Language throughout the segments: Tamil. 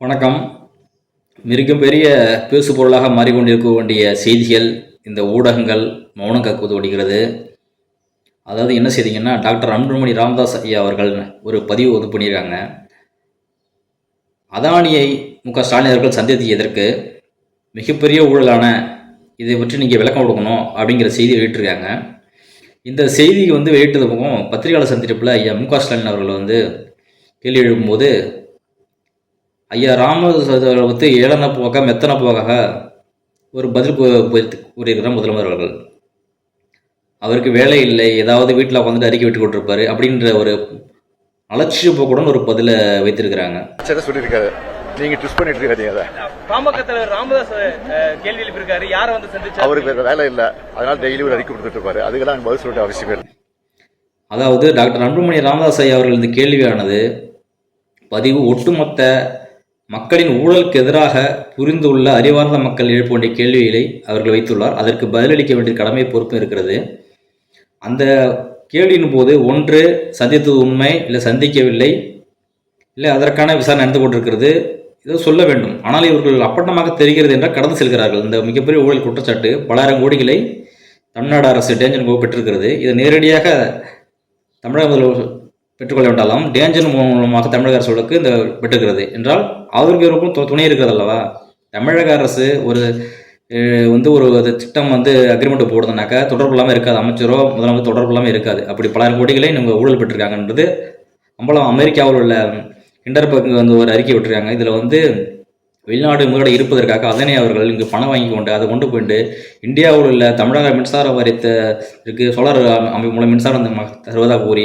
வணக்கம். மிகவும் பெரிய பேசு பொருளாக மாறிக்கொண்டிருக்க வேண்டிய செய்திகள் இந்த ஊடகங்கள் மௌனம் கக்குவது வருகிறது அதாவது என்ன செய்திங்கன்னா டாக்டர் அன்புமணி ராமதாஸ் ஐயா அவர்கள் ஒரு பதிவு வந்து பண்ணியிருக்காங்க. அதானியை மு க ஸ்டாலின் அவர்கள் சந்தித்ததற்கு மிகப்பெரிய ஊழலான இதை பற்றி நீங்கள் விளக்கம் கொடுக்கணும் அப்படிங்கிற செய்தி வெளியிட்டிருக்காங்க. இந்த செய்தி வந்து வெளியிட்டது பக்கம் பத்திரிகையாளர் சந்திப்பில் ஐயா மு க ஸ்டாலின் அவர்கள் வந்து கேள்வி எழுப்பும்போது ஐயா ராமதாஸ் வந்து ஏளன போக மெத்தன போக ஒரு பதில் கூறியிருக்கிறார் முதல்வர் அவர்கள். அவருக்கு வேலை இல்லை ஏதாவது வீட்டில் உட்காந்துட்டு அறிக்கை விட்டு கொண்டிருப்பாரு அப்படின்ற ஒரு அலட்சிய போக்குடன் ஒரு பதிலை வைத்திருக்கிறாங்க. சரி சொல்லியிருக்காரு. நீங்க ட்விஸ்ட் பண்ணிட்டு இருக்காதீங்க அதை. பாமக தலைவர் ராமதாஸ் கேள்வி எழுப்பியிருக்காரு யாரை வந்து சந்திச்சா அவருக்கு வேற வேலை இல்ல. அதனால டெய்லி ஒரு அறிக்கை கொடுத்துட்டு இருப்பாரு. அதுக்கெல்லாம் பதில் சொல்லிட்டு அவசியம் இல்லை. அதாவது டாக்டர் அன்புமணி ராமதாஸ் ஐயா அவர்கள் இந்த கேள்வியானது பதிவு ஒட்டுமொத்த மக்களின் ஊழலுக்கு எதிராக புரிந்துள்ள அறிவார்ந்த மக்கள் எழுப்ப வேண்டிய கேள்விகளை அவர்கள் வைத்துள்ளார். அதற்கு பதிலளிக்க வேண்டிய கடமை பொறுப்பு இருக்கிறது. அந்த கேள்வியின் போது ஒன்று சந்தித்தது உண்மை இல்லை சந்திக்கவில்லை இல்லை அதற்கான விசாரணை நடந்து கொண்டிருக்கிறது இதை சொல்ல வேண்டும். ஆனால் இவர்கள் அப்பட்டமாக தெரிகிறது என்றால் கடந்து செல்கிறார்கள். இந்த மிகப்பெரிய ஊழல் குற்றச்சாட்டு பலாயிரம் கோடிகளை தமிழ்நாடு அரசு டேஞ்சர் கோ பெற்றிருக்கிறது. இதை நேரடியாக தமிழக முதல்வர் பெற்றுக்கொள்ள வேண்டாம் டேஞ்சர் மூலமாக தமிழக அரசுகளுக்கு இந்த பெற்றுக்கிறது. என்றால் அவருக்கு துணை இருக்கிறது அல்லவா? தமிழக அரசு ஒரு வந்து ஒரு திட்டம் வந்து அக்ரிமெண்ட் போடுதுனாக்கா தொடர்பு இல்லாமல் இருக்காது. அமைச்சரோ முதலமைச்சர் தொடர்பு இல்லாமல் இருக்காது. அப்படி பலாயிரம் கோடிகளை இவங்க ஊழல் பெற்றிருக்காங்கன்றது அம்பலம் அமெரிக்காவில் உள்ள ஹிண்டர்பர்க் வந்து ஒரு அறிக்கை விட்டுருக்காங்க. இதில் வந்து வெளிநாடு முதலீடு இருப்பதற்காக அதனை அவர்கள் இங்கு பணம் வாங்கி கொண்டு அதை கொண்டு போயிட்டு இந்தியாவில் உள்ள தமிழக மின்சார வாரியத்திற்கு சோலார் அமைப்பு மூலம் மின்சாரம் தருவதாக கூறி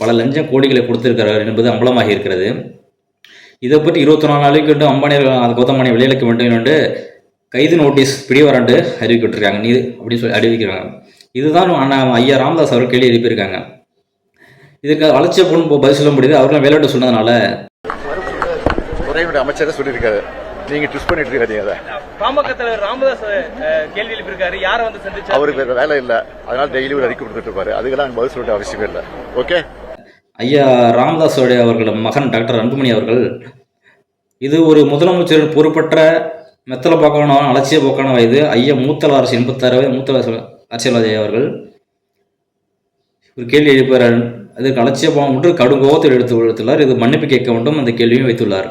பல லஞ்சம் கோடிகளை கொடுத்திருக்கிறார் என்பது அம்பலமாகி இருக்கிறது. இதை பற்றி இருபத்தி நாலு நாளைக்கு வந்து அம்பானியர்கள் அது கௌதமானி வெளியிலக்க வேண்டும் என்று கைது நோட்டீஸ் பிடிவாரண்டு அறிவிக்கிட்டிருக்காங்க நீ அப்படின்னு சொல்லி அறிவிக்கிறாங்க. இதுதான் அண்ணா ஐயா ராமதாஸ் அவர்கள் கேள்வி எழுப்பியிருக்காங்க. இதுக்கு அலட்சிய பொண்ணு பதில் சொல்ல முடியுது அவர்களும் விளையாட்டு சொன்னதுனால அமைச்சரை சொல்லியிருக்காரு. நீங்க ட்விஸ்ட் பண்ணிட்டு இருக்காதீங்க அதை. பாமக தலைவர் ராமதாஸ் கேள்வி எழுப்பியிருக்காரு. யாரை வந்து சந்திச்சா அவருக்கு வேற வேலை இல்ல. அதனால டெய்லி ஒரு அறிக்கை கொடுத்துட்டு இருப்பாரு அதுக்கெல்லாம் பதில் சொல்லிட்டு அவசியம் இல்லை. ஓகே ஐயா ராமதாஸோடைய அவர்கள் மகன் டாக்டர் அன்புமணி அவர்கள் இது ஒரு முதலமைச்சர் பொறுப்பற்ற மெத்தல போக்கான அலட்சிய போக்கான வயது ஐயா மூத்தல அரசு எண்பத்தாறு வயது மூத்தல அரசு- அரசியல்வாதி அவர்கள். ஒரு கேள்வி எழுப்புகிறார் அதுக்கு அலட்சிய போகம் என்று கடும் கோபத்தில் எடுத்து எடுத்துள்ளார் இது மன்னிப்பு கேட்க வேண்டும். அந்த கேள்வியும் வைத்துள்ளார்.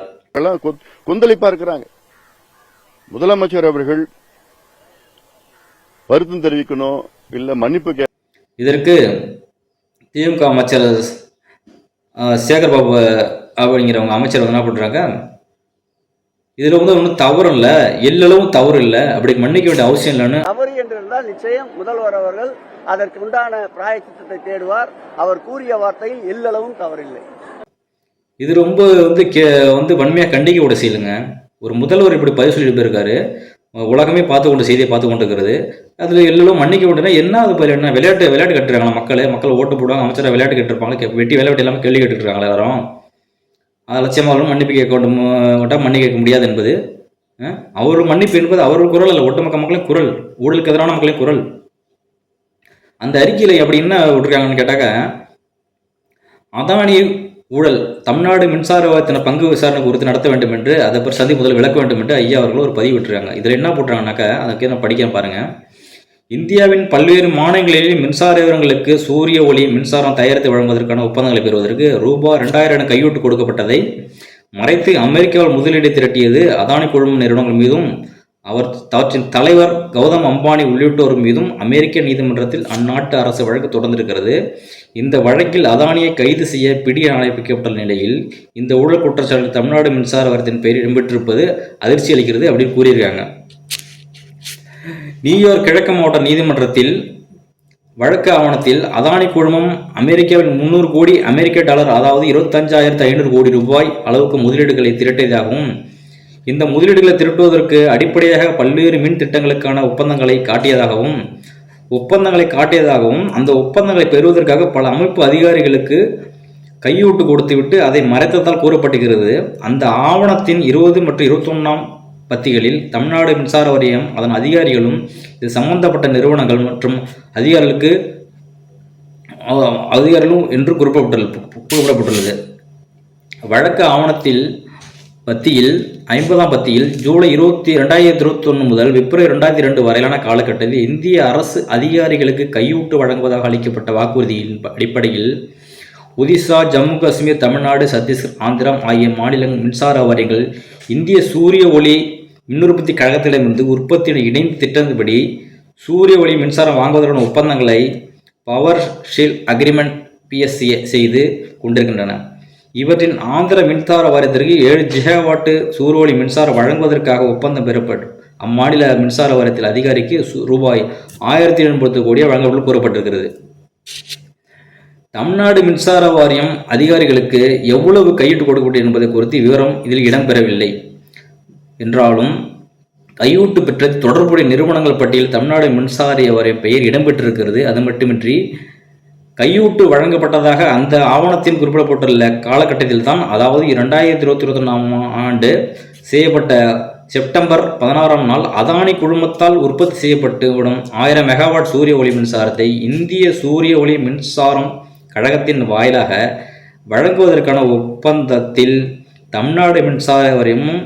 கொந்தளிப்பா இருக்கிறாங்க. முதலமைச்சர் அவர்கள் வருத்தம் தெரிவிக்கணும் இல்ல மன்னிப்பு கே இதற்கு திமுக அமைச்சர் சேகர் பாபு அப்படிங்கிறவங்க அமைச்சர் வந்து என்ன பண்ணுறாங்க இதில் வந்து ஒன்றும் தவறு இல்லை. எல்லளவும் தவறு இல்லை. அப்படி மன்னிக்க வேண்டிய அவசியம் இல்லைன்னு தவறு என்று இருந்தால் நிச்சயம் முதல்வர் அவர்கள் அதற்கு உண்டான பிராயச்சித்தத்தை தேடுவார். அவர் கூறிய வார்த்தையில் எல்லளவும் தவறில்லை. இது ரொம்ப வந்து கே வந்து வன்மையாக கண்டிக்க கூட செய்யலுங்க. ஒரு முதல்வர் இப்படி பதிவு சொல்லிட்டு போயிருக்காரு. உலகமே பார்த்து கொண்டு செய்தியை பார்த்து கொண்டு இருக்கிறது அதில் எல்லாம் மன்னிக்க விட்டுனா என்ன அது பதில் என்ன விளையாட்டு விளையாட்டு கட்டுறாங்களா மக்கள்? மக்கள் ஓட்டு போடுவாங்க அமைச்சரை விளையாட்டு கட்டிருப்பாங்க வெட்டி விளையாட்டு இல்லாமல் கேள்வி கேட்டுருக்காங்களா எல்லாரும்? அது லட்சியமாக மன்னிப்பு கேட்க வேண்டும் விட்டால் கேட்க முடியாது என்பது. அவர் மன்னிப்பு என்பது அவர்கள் குரல் அல்ல ஒட்டுமொத்த மக்களின் குரல் ஊழலுக்கு எதிரான மக்களின் குரல். அந்த அறிக்கையில் அப்படி என்ன விட்டுருக்காங்கன்னு கேட்டாக்க அதானி ஊழல் தமிழ்நாடு மின்சார வாரத்தின பங்கு விசாரணை குறித்து நடத்த வேண்டும் என்று அதை பற்றி சந்தி முதல் விளக்க வேண்டும் என்று ஐயா அவர்கள் ஒரு பதிவு விட்டுருக்காங்க. இதில் என்ன போட்டுறாங்கனாக்கா அதுக்கு நான் படிக்கிறேன் பாருங்க. இந்தியாவின் பல்வேறு மாநிலங்களில் மின்சார விவரங்களுக்கு சூரிய ஒளி மின்சாரம் தயாரித்து வழங்குவதற்கான ஒப்பந்தங்களை பெறுவதற்கு ரூபாய் ரெண்டாயிரம் என கையூட்டு கொடுக்கப்பட்டதை மறைத்து அமெரிக்காவில் முதலீடு திரட்டியது அதானி குழும நிறுவனங்கள் மீதும் அவர் அவற்றின் தலைவர் கௌதம் அம்பானி உள்ளிட்டோர் மீதும் அமெரிக்க நீதிமன்றத்தில் அந்நாட்டு அரசு வழக்கு தொடர்ந்திருக்கிறது. இந்த வழக்கில் அதானியை கைது செய்ய பிடி அழைப்பிக்கப்பட்ட நிலையில் இந்த ஊழல் குற்றச்சாட்டு தமிழ்நாடு மின்சார வாரத்தின் பெயரில் இடம்பெற்றிருப்பது அதிர்ச்சி அளிக்கிறது அப்படின்னு கூறியிருக்காங்க. நியூயார்க் கிழக்கு மாவட்ட நீதிமன்றத்தில் வழக்கு ஆவணத்தில் அதானி குழுமம் அமெரிக்காவின் முன்னூறு கோடி அமெரிக்க டாலர் அதாவது இருபத்தஞ்சாயிரத்து ஐநூறு கோடி ரூபாய் அளவுக்கு முதலீடுகளை திரட்டியதாகவும் இந்த முதலீடுகளை திரட்டுவதற்கு அடிப்படையாக பல்வேறு மின் திட்டங்களுக்கான ஒப்பந்தங்களை காட்டியதாகவும் ஒப்பந்தங்களை காட்டியதாகவும் அந்த ஒப்பந்தங்களை பெறுவதற்காக பல அமைப்பு அதிகாரிகளுக்கு கையூட்டு கொடுத்துவிட்டு அதை மறைத்ததால் கூறப்பட்டுகிறது அந்த ஆவணத்தின் இருபது மற்றும் இருபத்தொன்னாம் பத்திகளில் தமிழ்நாடு மின்சார வாரியம் அதன் அதிகாரிகளும் இது சம்பந்தப்பட்ட நிறுவனங்கள் மற்றும் அதிகாரிகளுக்கு அதிகாரிகளும் என்று குறிப்பிடப்பட்டுள்ளது குறிப்பிடப்பட்டுள்ளது வழக்கு ஆவணத்தில் பத்தியில் ஐம்பதாம் பத்தியில் ஜூலை இருபத்தி ரெண்டாயிரத்தி இருபத்தி ஒன்று முதல் பிப்ரவரி ரெண்டாயிரத்தி ரெண்டு வரையிலான காலகட்டத்தில் இந்திய அரசு அதிகாரிகளுக்கு கையூட்டு வழங்குவதாக அளிக்கப்பட்ட வாக்குறுதியின் அடிப்படையில் ஒடிசா ஜம்மு காஷ்மீர் தமிழ்நாடு சத்தீஸ்கர் ஆந்திரம் ஆகிய மாநிலங்கள் மின்சார வாரியங்கள் இந்திய சூரிய ஒளி மின் உற்பத்தி கழகத்திடமிருந்து உற்பத்தியுடன் இணைந்து திட்டத்தின்படி சூரிய ஒளி மின்சாரம் வாங்குவதற்கான ஒப்பந்தங்களை பவர் ஷீல் அக்ரிமெண்ட் பிஎஸ்சி செய்து கொண்டிருக்கின்றன. இவற்றின் ஆந்திர மின்சார வாரியத்திற்கு ஏழு ஜிகாவாட்டு சூரிய மின்சாரம் வழங்குவதற்காக ஒப்பந்தம் பெறப்பட்டு அம்மாநில மின்சார வாரியத்தில் அதிகாரிக்கு ரூபாய் ஆயிரத்தி எண்பது கோடியே வழங்கப்பட்டு கூறப்பட்டிருக்கிறது. தமிழ்நாடு மின்சார வாரியம் அதிகாரிகளுக்கு எவ்வளவு கையிட்டு கொடுக்கப்பட்டது என்பது குறித்து விவரம் இதில் இடம்பெறவில்லை. என்றாலும் கையூட்டு பெற்ற தொடர்புடைய நிறுவனங்கள் பட்டியல் தமிழ்நாடு மின்சார வாரியம் பெயர் இடம்பெற்றிருக்கிறது. அது மட்டுமின்றி கையூட்டு வழங்கப்பட்டதாக அந்த ஆவணத்தில் குறிப்பிடப்பட்டுள்ள காலகட்டத்தில் தான் அதாவது இரண்டாயிரத்தி இருபத்தி இருபத்தொன்னாம் ஆண்டு செய்யப்பட்ட செப்டம்பர் பதினாறாம் நாள் அதானி குழுமத்தால் உற்பத்தி செய்யப்பட்டு விடும் ஆயிரம் மெகாவாட் சூரிய ஒளி மின்சாரத்தை இந்திய சூரிய ஒளி மின்சாரம் கழகத்தின் வாயிலாக வழங்குவதற்கான ஒப்பந்தத்தில் தமிழ்நாடு மின்சார வாரியமும்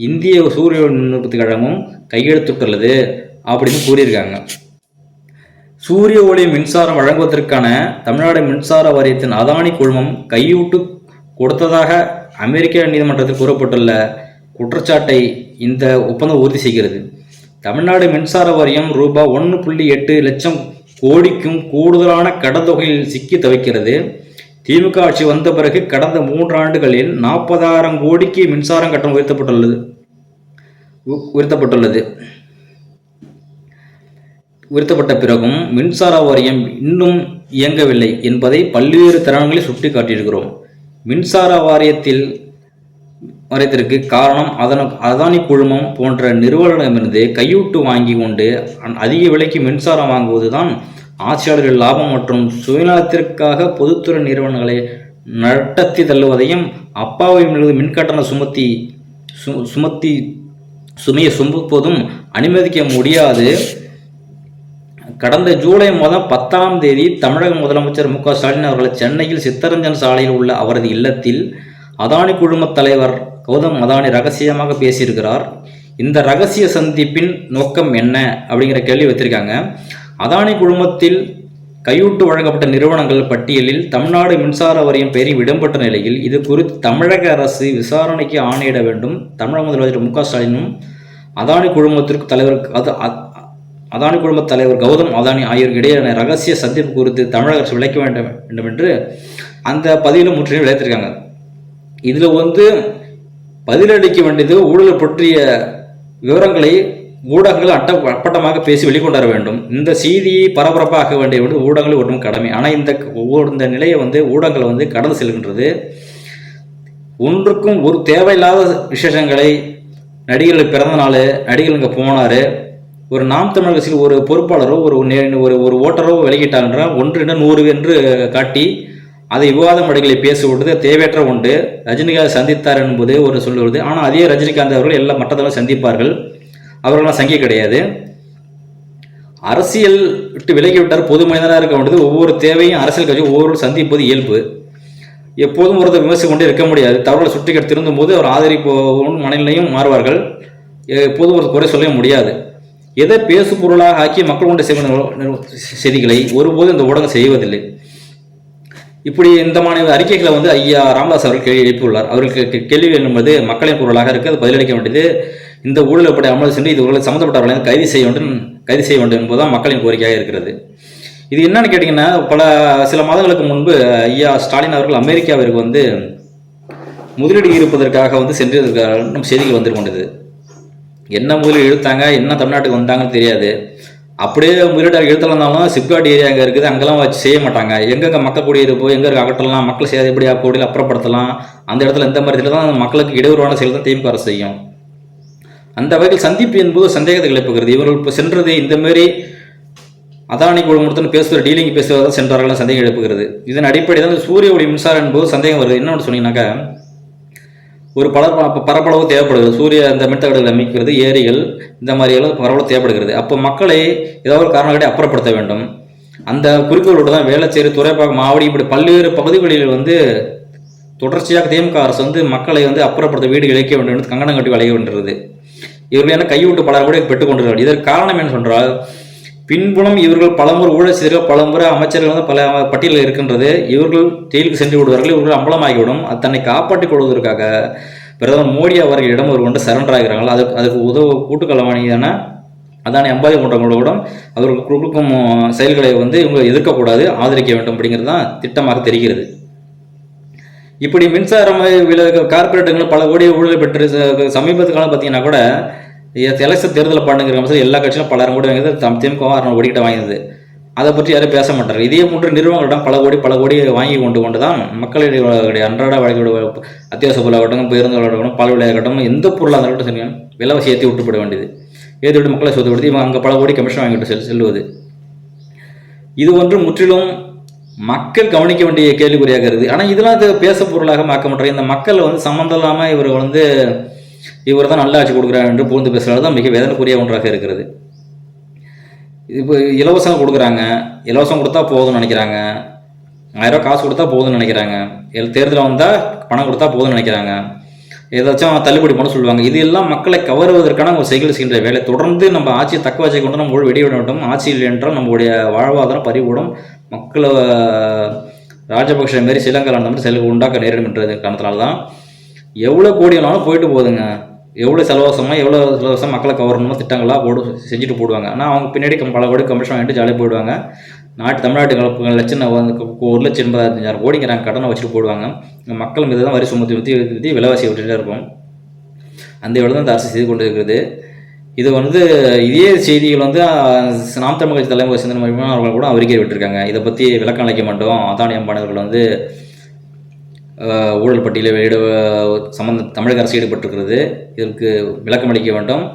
இந்திய சூரிய ஒளி மின் உற்பத்தி கழகமும் கையெழுத்திட்டுள்ளது அப்படின்னு கூறியிருக்காங்க. சூரிய ஒளி மின்சாரம் வழங்குவதற்கான தமிழ்நாடு மின்சார வாரியத்தின் அதானி குழுமம் கையூட்டு கொடுத்ததாக அமெரிக்க நீதிமன்றத்தில் கூறப்பட்டுள்ள குற்றச்சாட்டை இந்த ஒப்பந்தம் உறுதி செய்கிறது. தமிழ்நாடு மின்சார வாரியம் ரூபாய் ஒன்று புள்ளி எட்டு லட்சம் கோடிக்கும் கூடுதலான கடத்தொகையில் சிக்கி தவிக்கிறது. திமுக ஆட்சி வந்த பிறகு கடந்த மூன்று ஆண்டுகளில் நாற்பதாயிரம் கோடிக்கு மின்சாரம் கட்டணம் உயர்த்தப்பட்டுள்ளது. உ- உயர்த்தப்பட்டுள்ளது. உயர்த்தப்பட்ட பிறகும் மின்சார வாரியம் இன்னும் இயங்கவில்லை என்பதை பல்வேறு தருணங்களில் சுட்டிக்காட்டியிருக்கிறோம். மின்சார வாரியத்தில் வாரியத்திற்கு காரணம் அதன அதானி குழுமம் போன்ற நிறுவனங்களிடமிருந்து கையூட்டு வாங்கி கொண்டு அதிக விலைக்கு மின்சாரம் வாங்குவதுதான் ஆட்சியாளர்கள் லாபம் மற்றும் சுயநலத்திற்காக பொதுத்துறை நிறுவனங்களை நடத்தி தள்ளுவதையும் அப்பாவை மீது மின்கட்டண சுமத்தி சு சுமத்தி சுமையை சுமப்பதும் அனுமதிக்க முடியாது. கடந்த ஜூலை மாதம் பத்தாம் தேதி தமிழக முதலமைச்சர் மு ஸ்டாலின் அவர்கள் சென்னையில் சித்தரஞ்சன் சாலையில் உள்ள அவரது இல்லத்தில் அதானி குழுமத் தலைவர் கௌதம் அதானி ரகசியமாக பேசியிருக்கிறார். இந்த ரகசிய சந்திப்பின் நோக்கம் என்ன? அப்படிங்கிற கேள்வி வைத்திருக்காங்க. அதானி குழுமத்தில் கையூட்டு வழங்கப்பட்ட நிறுவனங்கள் பட்டியலில் தமிழ்நாடு மின்சார வாரியம் பெயரில் இடம்பெற்ற நிலையில் இது குறித்து தமிழக அரசு விசாரணைக்கு ஆணையிட வேண்டும். தமிழக முதலமைச்சர் மு க ஸ்டாலினும் அதானி குழுமத்திற்கு தலைவர் அது அதானி குழும தலைவர் கௌதம் அதானி ஆகியோர் இடையிலான ரகசிய சந்திப்பு குறித்து தமிழக அரசு விளக்க வேண்டும் வேண்டும் என்று அந்த பதிவில் முற்றிலும் விளைத்திருக்காங்க. இதில் வந்து பதிலளிக்க வேண்டியது ஊழல் பற்றிய விவரங்களை ஊடகங்கள் அட்ட அப்பட்டமாக பேசி வெளிக்கொண்டு வர வேண்டும். இந்த செய்தியை பரபரப்பாக வேண்டிய வந்து ஊடகங்கள் ஒன்றும் கடமை. ஆனால் இந்த ஒவ்வொரு இந்த நிலையை வந்து ஊடகங்கள் வந்து கடந்து செல்கின்றது. ஒன்றுக்கும் ஒரு தேவையில்லாத விசேஷங்களை நடிகர்கள் பிறந்த நாள் நடிகர் இங்கே போனார். ஒரு நாம் தமிழ் கட்சியில் ஒரு பொறுப்பாளரோ ஒரு ஒரு ஒரு ஓட்டரோ விலகிட்டாங்கன்ற ஒன்று என்ன நூறு என்று காட்டி அதை விவாத மடைகளை பேசுவது தேவையற்ற ஒன்று. ரஜினிகாந்த் சந்தித்தார் என்பது ஒரு சொல்லுவது ஆனால் அதே ரஜினிகாந்த் அவர்கள் எல்லா மற்றதெல்லாம் சந்திப்பார்கள். அவர்களெல்லாம் சங்கி கிடையாது. அரசியல் விட்டு விலகிவிட்டார் பொது மனிதனாக இருக்க வேண்டியது ஒவ்வொரு தேவையும் அரசியல் கட்சி ஒவ்வொரு சந்திப்பது இயல்பு. எப்போதும் ஒருத்தர் விமர்சித்து கொண்டே இருக்க முடியாது. தவறுகளை சுட்டி திருந்தும் போது அவர் ஆதரிப்போம் மனநிலையும் மாறுவார்கள். எப்போதும் ஒரு குறை சொல்ல முடியாது. எதை பேசு பொருளாக ஆக்கி மக்கள் கொண்டு செய்வ செய்திகளை ஒருபோதும் இந்த ஊடகம் செய்வதில்லை. இப்படி இந்த மாநில அறிக்கைகளை வந்து ஐயா ராமதாஸ் அவர்கள் கேள்வி எழுப்பியுள்ளார். அவருக்கு கேள்வி என்பது மக்களின் குரலாக இருக்கு அது பதிலளிக்க வேண்டியது. இந்த ஊழல் எப்படி அமல் சென்று இது ஊழல் சம்மந்தப்பட்டவர்களை கைது செய்ய வேண்டும் கைது செய்ய வேண்டும் என்பதுதான் மக்களின் கோரிக்கையாக இருக்கிறது. இது என்னன்னு கேட்டிங்கன்னா பல சில மாதங்களுக்கு முன்பு ஐயா ஸ்டாலின் அவர்கள் அமெரிக்காவிற்கு வந்து முதலீடு இருப்பதற்காக வந்து சென்றிருக்கார் செய்திகள் வந்து கொண்டது என்ன முதலீடு இழுத்தாங்க என்ன தமிழ்நாட்டுக்கு வந்தாங்கன்னு தெரியாது. அப்படியே முதலீடு இருந்தாலும் சிப்காட் ஏரியா அங்கே இருக்குது அங்கெல்லாம் வச்சு செய்ய மாட்டாங்க. எங்கெங்க மக்கள் குடியிருப்போ எங்கே இருக்க அகற்றலாம் மக்கள் செய்யாத எப்படி கோடியில் அப்புறப்படுத்தலாம் அந்த இடத்துல இந்த மாதிரி தான் மக்களுக்கு இடையூறான செயல் தான் திமுக அரசு செய்யும். அந்த வகையில் சந்திப்பு என்பது சந்தேகத்தை கிளப்புகிறது இவர்கள் இப்போ சென்றது இந்த மாதிரி அதானி குழுமத்துடன் பேசுகிற டீலிங் பேசுவதாக சென்றார்கள் சந்தேகம் எழுப்புகிறது. இதன் அடிப்படையில் தான் சூரிய ஒளி மின்சாரம் என்பது சந்தேகம் வருது என்னன்னு சொன்னீங்கன்னாக்கா ஒரு பல பரப்பளவு தேவைப்படுகிறது. சூரிய இந்த மின்தகடுகளை அமைக்கிறது ஏரிகள் இந்த மாதிரியெல்லாம் பரப்பளவு தேவைப்படுகிறது. அப்போ மக்களை ஏதாவது ஒரு காரணம் காட்டி அப்புறப்படுத்த வேண்டும். அந்த குறிக்கோளோடு தான் வேளச்சேரி துறைப்பாக்கம் மாவடி இப்படி பல்வேறு பகுதிகளில் வந்து தொடர்ச்சியாக திமுக அரசு வந்து மக்களை வந்து அப்புறப்படுத்த வீடு இழைக்க வேண்டும் என்று கங்கணம் கட்டி வளைய வேண்டியது இவர்கள் என்ன கைவிட்டு பலர் கூட பெற்றுக் இதற்கு காரணம் என்ன சொன்னால் பின்புலம் இவர்கள் பலமுறை ஊழல் செய்திருக்க பலமுறை அமைச்சர்கள் வந்து பல பட்டியலில் இருக்கின்றது. இவர்கள் ஜெயிலுக்கு சென்று விடுவார்கள் இவர்கள் அம்பலமாகிவிடும். அது தன்னை காப்பாற்றிக் கொள்வதற்காக பிரதமர் மோடி அவர்களிடம் ஒரு கொண்டு சரண்டர் ஆகிறார்கள். அதுக்கு அதுக்கு உதவ கூட்டுக்கலவாணியான அதானி அம்பாதி போன்றவங்களோட அவர்கள் கொடுக்கும் செயல்களை வந்து இவங்க எதிர்க்கக்கூடாது ஆதரிக்க வேண்டும் அப்படிங்கிறது தான் திட்டமாக தெரிகிறது. இப்படி மின்சாரம் வில கார்பரேட்டுகள் பல கோடி ஊழல் பெற்று சமீபத்து காலம் பார்த்தீங்கன்னா கூட எலெக்ஷன் தேர்தல் பண்ணுங்கிற மாதிரி எல்லா கட்சியிலும் பலரும் கூட வாங்கியது தம் திமுக அரண் வாங்கியது அதை பற்றி யாரும் பேச மாட்டார் இதே போன்ற நிறுவனங்களிடம் பல கோடி பல கோடி வாங்கி கொண்டு கொண்டு தான் மக்களுடைய அன்றாட வாழ்க்கையோட அத்தியாவசிய பொருளாகட்டும் பேருந்துகளாகட்டும் பால் விலையாகட்டும் எந்த பொருளாக இருக்கட்டும் சரி விலைவாசி ஏற்றி விட்டுப்பட வேண்டியது. ஏற்றி விட்டு மக்களை சொத்துப்படுத்தி இவங்க அங்கே பல கோடி கமிஷன் வாங்கிட்டு செல் செல்வது. இது ஒன்று முற்றிலும் மக்கள் கவனிக்க வேண்டிய கேள்விக்குறியாகிறது ஆனால் இதெல்லாம் பேச பொருளாக மாக்க மாட்டார் இந்த மக்கள் வந்து சம்மந்தம் இல்லாமல் இவர் வந்து இவர் தான் நல்ல ஆட்சி கொடுக்குறார் என்று புகழ்ந்து பேசுகிறது தான் மிக வேதனைக்குரிய ஒன்றாக இருக்கிறது. இப்போ இலவசம் கொடுக்குறாங்க. இலவசம் கொடுத்தா போதும்னு நினைக்கிறாங்க. ஆயிரம் காசு கொடுத்தா போதும்னு நினைக்கிறாங்க. தேர்தலில் வந்தால் பணம் கொடுத்தா போதும்னு நினைக்கிறாங்க. ஏதாச்சும் தள்ளுபடி பண்ண சொல்லுவாங்க. இது எல்லாம் மக்களை கவருவதற்கான ஒரு செயல் செய்கின்ற வேலை. தொடர்ந்து நம்ம ஆட்சியை தக்க வச்சு கொண்டு நம்ம வெளியிட வேண்டும் ஆட்சி இல்லை என்றால் நம்மளுடைய வாழ்வாதாரம் பறிவிடும் மக்களை ராஜபக்ஷ மாரி ஸ்ரீலங்காவில் அந்த மாதிரி செயல்கள் உண்டாக்க நேரிடும் என்றது காரணத்தினால்தான் எவ்வளோ கோடி வேணாலும் போயிட்டு போகுதுங்க. எவ்வளோ செலவசமாக எவ்வளோ செலவசம் மக்களை கவரணுமோ திட்டங்களாக போடு செஞ்சுட்டு போடுவாங்க. ஆனால் அவங்க பின்னாடி கம்- பல கோடி கமிஷன் வாங்கிட்டு ஜாலியாக போயிடுவாங்க. நாட்டு தமிழ்நாட்டு கலப்புகள் லட்சம் ஒரு லட்சம் எண்பதாயிரம் கோடிங்கிறாங்க கடனை வச்சுட்டு போடுவாங்க. மக்கள் மீது தான் வரி சுமத்தி ஊற்றி விலவாசி விலைவாசி விட்டுட்டே இருக்கும். அந்த வேலை தான் இந்த அரசு செய்து கொண்டு இருக்கிறது இது வந்து இதே செய்திகள் வந்து நாம் தமிழ் கட்சி தலைமை சிந்தனை அவர்கள் கூட அவருக்கே விட்டுருக்காங்க. இதை பற்றி விளக்கம் அளிக்க மாட்டோம். அதானி அம்பானவர்கள் வந்து ஊழல் பட்டியலில் வெளியிட சம்பந்த தமிழக அரசு ஈடுபட்டிருக்கிறது. இதற்கு விளக்கம் அளிக்க வேண்டும்.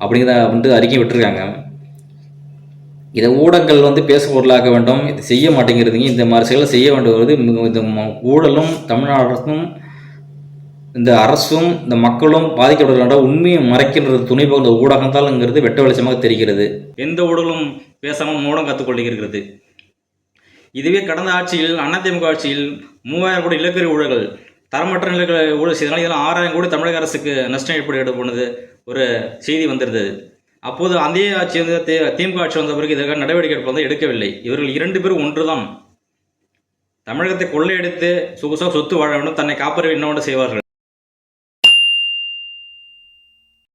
அப்படிங்கிறத வந்து அறிக்கை விட்டுருக்காங்க. இதை ஊடகங்கள் வந்து பேச பொருளாக்க வேண்டும். இது செய்ய மாட்டேங்கிறதுங்க. இந்த மாதிரி செயலை செய்ய வேண்டுவது மிக- இந்த ஊழலும் தமிழ்நாடு அரசும் இந்த அரசும் இந்த மக்களும் பாதிக்கப்படுகின்ற உண்மையை மறைக்கின்ற துணை பகுந்த ஊடகத்தால்ங்கிறது வெட்ட வெளிச்சமாக தெரிகிறது. எந்த ஊடகம் பேசாமல் மூடம் கற்றுக்கொள்கிறது இதுவே கடந்த ஆட்சியில் அதிமுக ஆட்சியில் மூவாயிரம் கோடி நிலக்கரி ஊழல்கள் தரமற்ற நிலக்கரி ஊழல் செய்தனால் இதெல்லாம் ஆறாயிரம் கோடி தமிழக அரசுக்கு நஷ்டம் ஏற்பட்டு போனது ஒரு செய்தி வந்திருந்தது. அப்போது அதே ஆட்சி வந்து திமுக ஆட்சி வந்த பிறகு இதற்காக நடவடிக்கை எடுப்பது எடுக்கவில்லை. இவர்கள் இரண்டு பேரும் ஒன்றுதான். தமிழகத்தை கொள்ளையடித்து சொகுசாக சொத்து வாழ வேண்டும் தன்னை காப்பற என்னவென்று செய்வார்கள்?